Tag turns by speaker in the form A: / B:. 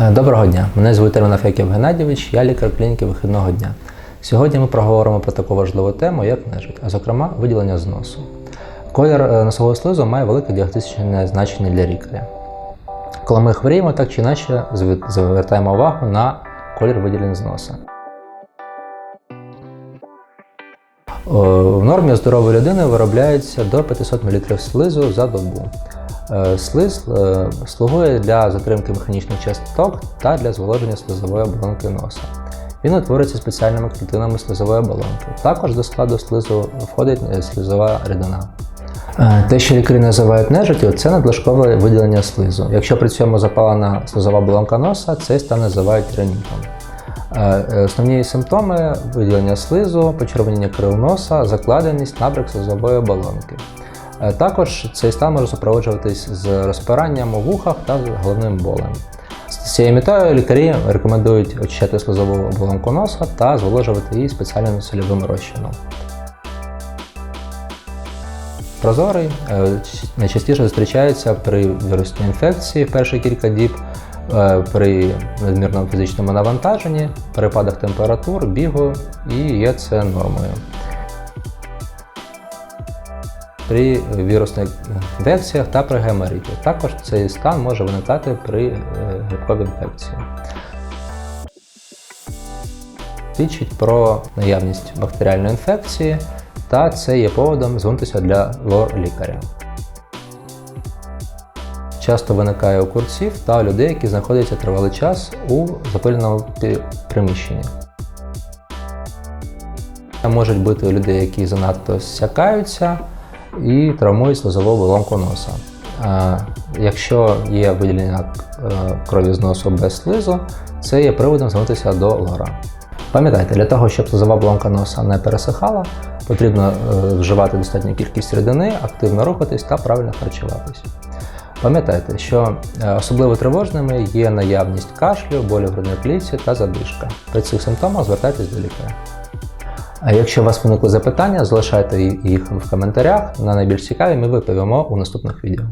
A: Е, Доброго дня, мене звуть Термінов Яків Геннадійович, я лікар клініки вихідного дня. Сьогодні ми проговоримо про таку важливу тему, як нежить, а зокрема виділення з носу. Колір е, носового слизу має велике діагностичне значення для лікаря. Коли ми хворіємо, так чи інакше звертаємо увагу на колір виділень з носа. В нормі здорової людини виробляється до 500 мл слизу за добу. Е, Слиз е, слугує для затримки механічних часток та для зволоження слизової оболонки носа. Він утворюється спеціальними клітинами слизової оболонки. Також до складу слизу входить е, слизова рідина. Те, що лікарі називають нежиттю, це надлишкове виділення слизу. Якщо при цьому запалена слизова оболонка носа, цей стан називають ринітом. Е, Основні симптоми виділення слизу, почервоніння крил носа, закладеність, набряк слизової оболонки. Е, Також цей стан може супроводжуватись з розпиранням у вухах та головним болем. З цією метою лікарі рекомендують очищати слизову оболонку носа та зволожувати її спеціальним сольовим розчином. Прозорий е, найчастіше зустрічається при вірусній інфекції в перші кілька діб, е, при надмірному фізичному навантаженні, перепадах температур, бігу і є це нормою. При вірусних інфекціях та при геморіті. Також цей стан може виникати при е, грибковій інфекції. Свідчить про наявність бактеріальної інфекції, та це є поводом звернутися для лор-лікаря. Часто виникає у курців та у людей, які знаходяться тривалий час у запиленому приміщенні. Можуть бути у людей, які занадто зсякаються і травмують слизову оболонку носа. Якщо є виділення е, крові з носу без слизу, це є приводом звернутися до лора. Пам'ятайте, для того, щоб слизова оболонка носа не пересихала, потрібно е, вживати достатню кількість рідини, активно рухатись та правильно харчуватись. Пам'ятайте, що е, особливо тривожними є наявність кашлю, болю в грудній клітці та задишка. При цих симптомах звертайтесь до лікаря. А якщо у вас виникли запитання, залишайте їх в коментарях. На найбільш цікаві ми відповімо у наступних відео.